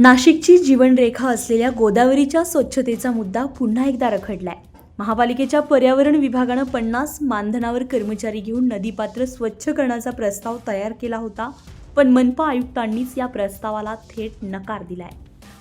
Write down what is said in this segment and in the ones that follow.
नाशिकची जीवनरेखा असलेल्या गोदावरीच्या स्वच्छतेचा मुद्दा पुन्हा एकदा रखडलाय. महापालिकेच्या पर्यावरण विभागानं पन्नास मानधनावर कर्मचारी घेऊन नदीपात्र स्वच्छ करण्याचा प्रस्ताव तयार केला होता पण मनपा आयुक्तांनीच या प्रस्तावाला थेट नकार दिलाय.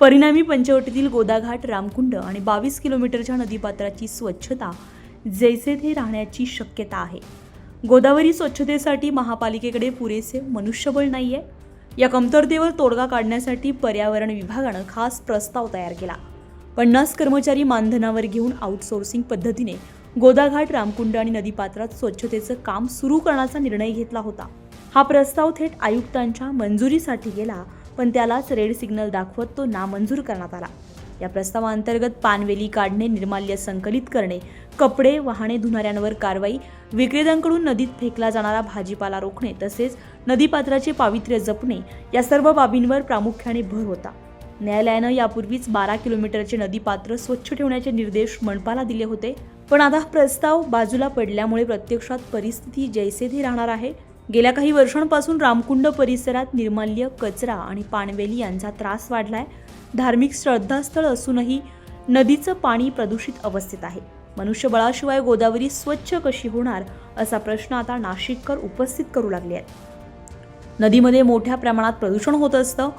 परिणामी पंचवटीतील गोदाघाट रामकुंड आणि बावीस किलोमीटरच्या नदीपात्राची स्वच्छता जैसे थे राहण्याची शक्यता आहे. गोदावरी स्वच्छतेसाठी महापालिकेकडे पुरेसे मनुष्यबळ नाही आहे या कमतरतेवर तोडगा काढण्यासाठी पर्यावरण विभागानं खास प्रस्ताव तयार केला. पन्नास कर्मचारी मानधनावर घेऊन आउटसोर्सिंग पद्धतीने गोदाघाट रामकुंड आणि नदीपात्रात स्वच्छतेचं काम सुरू करण्याचा निर्णय घेतला होता. हा प्रस्ताव थेट आयुक्तांच्या मंजुरीसाठी गेला पण त्यालाच रेड सिग्नल दाखवत तो नामंजूर करण्यात आला. या प्रस्तावाअंतर्गत पानवेली काढणे निर्माल्य संकलित करणे कपडे वाहने धुणाऱ्यांवर कारवाई विक्रेत्यांकडून नदीत फेकला जाणारा भाजीपाला रोखणे तसेच नदीपात्राचे पावित्र्य जपणे या सर्व बाबींवर प्रामुख्याने भर होता. न्यायालयानं यापूर्वीच बारा किलोमीटरचे नदीपात्र स्वच्छ ठेवण्याचे निर्देश मनपाला दिले होते. पण आता प्रस्ताव बाजूला पडल्यामुळे प्रत्यक्षात परिस्थिती जैसेथी राहणार आहे. गेल्या काही वर्षांपासून रामकुंड परिसरात निर्माल्य कचरा आणि पाणवेली यांचा त्रास वाढलाय. धार्मिक श्रद्धास्थळ असूनही नदीचं पाणी प्रदूषित अवस्थेत आहे. मनुष्यबळाशिवाय गोदावरी स्वच्छ कशी होणार असा प्रश्न आता नाशिककर उपस्थित करू लागले आहेत. नदीमध्ये मोठ्या प्रमाणात प्रदूषण होत असतं.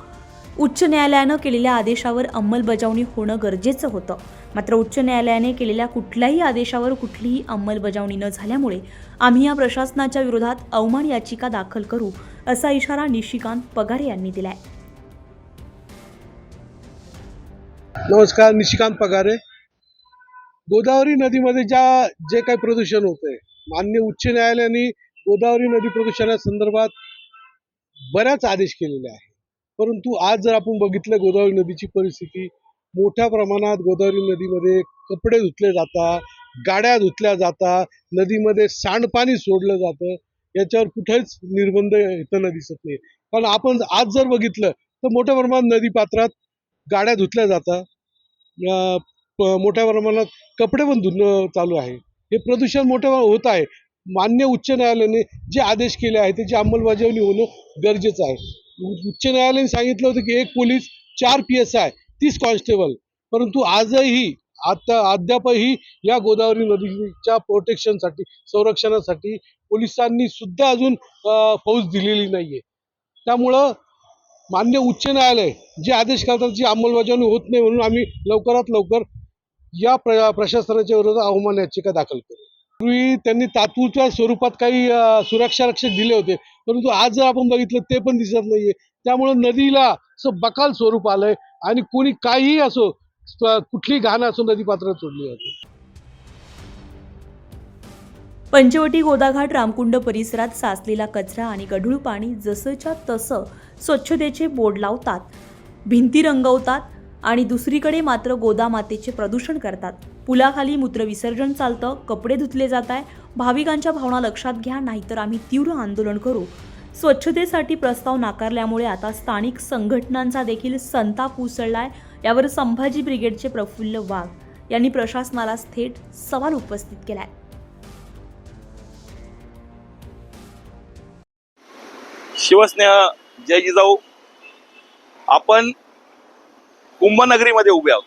उच्च न्यायालयानं केलेल्या आदेशावर अंमलबजावणी होणं गरजेचं होतं. मात्र उच्च न्यायालयाने केलेल्या कुठल्याही आदेशावर कुठलीही अंमलबजावणी न झाल्यामुळे आम्ही या प्रशासनाच्या विरोधात अवमान याचिका दाखल करू असा इशारा निशिकांत पगारे यांनी दिला आहे नमस्कार निशिकांत पगारे. गोदावरी नदीमध्ये ज्या जे काही प्रदूषण होतंय मान्य उच्च न्यायालयाने गोदावरी नदी प्रदूषणासंदर्भात बऱ्याच आदेश केलेले आहे परंतु आज जर आपण बघितलं गोदावरी नदीची परिस्थिती मोठ्या प्रमाणात गोदावरी नदीमध्ये कपडे धुतले जातात गाड्या धुतल्या जातात नदीमध्ये सांडपाणी सोडलं जातं याच्यावर कुठेच निर्बंध येताना दिसत नाही. कारण आपण आज जर बघितलं तर मोठ्या प्रमाणात नदी पात्रात गाड्या धुतल्या जातात. मोठ्या प्रमाणात कपडे पण धुणं चालू आहे. हे प्रदूषण मोठ्या होत आहे. मान्य उच्च न्यायालयाने जे आदेश केले आहे त्याची अंमलबजावणी होणं गरजेचं आहे. उच्च न्यायालयाने सांगितलं होतं की एक पोलीस चार पी एस आय तीस कॉन्स्टेबल. परंतु आजही आता अद्यापही या गोदावरी नदीच्या प्रोटेक्शनसाठी संरक्षणासाठी पोलिसांनी सुद्धा अजून फौज दिलेली नाहीये. त्यामुळं मान्य उच्च न्यायालय जे आदेश करतात जी अंमलबजावणी होत नाही म्हणून आम्ही लवकरात लवकर या प्र प्रशासनाच्या विरोधात अवमान याचिका दाखल करू. पूर्वी त्यांनी तात्पुरत्या स्वरूपात काही सुरक्षा रक्षक दिले होते. परंतु आज जर आपण बघितलं ते पण दिसत नाहीये. त्यामुळे नदीला असं बकाल स्वरूप आलंय आणि कोणी काहीही असो कुठली घाण असो नदी पात्रात सोडली जाते. पंचवटी गोदाघाट रामकुंड परिसरात साचलेला कचरा आणि गढूळ पाणी जसंच्या तसं स्वच्छतेचे बोर्ड लावतात भिंती रंगवतात आणि दुसरीकडे मात्र गोदामातेचे प्रदूषण करतात. पुलाखाली मूत्रविसर्जन चालतं कपडे धुतले जात आहे भाविकांच्या भावना लक्षात घ्या नाहीतर आम्ही तीव्र आंदोलन करू. स्वच्छतेसाठी प्रस्ताव नाकारल्यामुळे आता स्थानिक संघटनांचा देखील संताप उसळलाय. यावर संभाजी ब्रिगेडचे प्रफुल्ल वाघ यांनी प्रशासनाला थेट सवाल उपस्थित केलाय. शिवस्नेह जय जिजाऊ. आपण कुंभनगरीमध्ये उभे आहोत.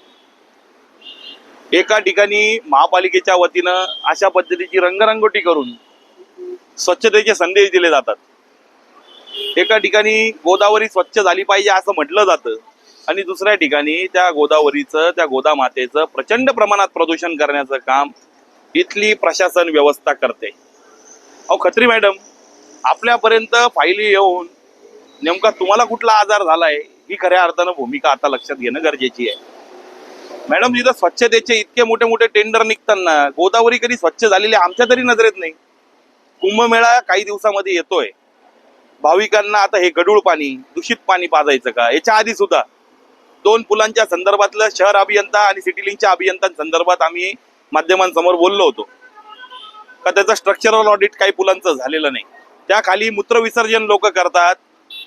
एका ठिकाणी महापालिकेच्या वतीनं अशा पद्धतीची रंगरंगोटी करून स्वच्छतेचे संदेश दिले जातात. एका ठिकाणी गोदावरी स्वच्छ झाली पाहिजे असं म्हटलं जातं आणि दुसऱ्या ठिकाणी त्या गोदावरीचं त्या गोदामातेचं प्रचंड प्रमाणात प्रदूषण करण्याचं काम इथली प्रशासन व्यवस्था करते. अहो खत्री मॅडम आपल्यापर्यंत फायली येऊन नेमका तुम्हाला कुठला आजार झालाय ही खऱ्या अर्थानं भूमिका आता लक्षात घेणं गरजेची आहे. मॅडम जिथं स्वच्छतेचे इतके मोठे मोठे टेंडर निघताना गोदावरी कधी स्वच्छ झालेली आमच्या तरी नजरेत नाही. कुंभमेळा काही दिवसामध्ये येतोय. भाविकांना आता हे गडूळ पाणी दूषित पाणी पाजायचं का? याच्या आधी सुद्धा दोन पुलांच्या संदर्भातलं शहर अभियंता आणि सिटी लिंकच्या अभियंत्यांसंदर्भात आम्ही माध्यमांसमोर बोललो होतो. का त्याचं स्ट्रक्चरल ऑडिट काही पुलांचं झालेलं नाही. त्या खाली मूत्रविसर्जन लोक करतात.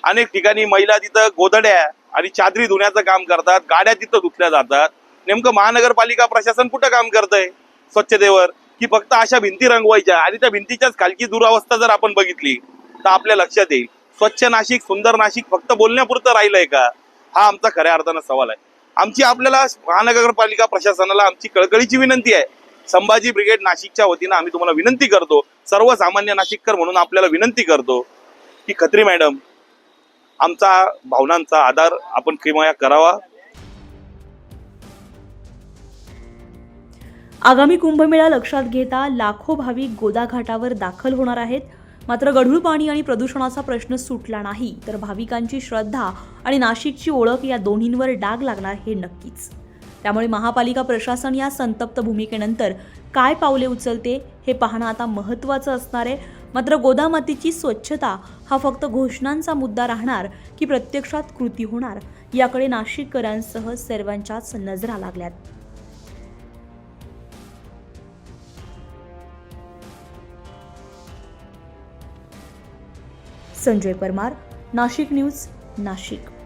अनेक ठिकाणी महिला तिथं गोधड्या आणि चादरी धुण्याचं काम करतात. गाड्या तिथं धुतल्या जातात. नेमकं महानगरपालिका प्रशासन कुठं काम करतंय? स्वच्छतेवर. की फक्त अशा भिंती रंगवायच्या आणि त्या भिंतीच्याच खालची दुरावस्था जर आपण बघितली तर आपल्या लक्षात येईल. स्वच्छ नाशिक सुंदर नाशिक फक्त बोलण्यापुरतं राहिलंय का? हा आमचा खऱ्या अर्थानं सवाल आहे. आमची आपल्याला महानगरपालिका प्रशासनाला आमची कळकळीची विनंती आहे. संभाजी ब्रिगेड नाशिकच्या वतीनं आम्ही तुम्हाला विनंती करतो सर्वसामान्य नाशिककर म्हणून आपल्याला विनंती करतो की खत्री मॅडम आमचा भावनांचा आधार आपण किमया करावा. आगामी कुंभमेळा लक्षात घेता लाखो भाविक गोदाघाटावर दाखल होणार आहेत. मात्र गढूळ पाणी आणि प्रदूषणाचा प्रश्न सुटला नाही तर भाविकांची श्रद्धा आणि नाशिकची ओळख या दोन्हींवर डाग लागणार हे नक्कीच. त्यामुळे महापालिका प्रशासन या संतप्त भूमिकेनंतर काय पावले उचलते हे पाहणं आता महत्त्वाचं असणार आहे. मात्र गोदामातीची स्वच्छता हा फक्त घोषणांचा मुद्दा राहणार की प्रत्यक्षात कृती होणार याकडे नाशिककरांसह सर्वांच्याच नजरा लागल्यात. संजय परमार नाशिक न्यूज नाशिक.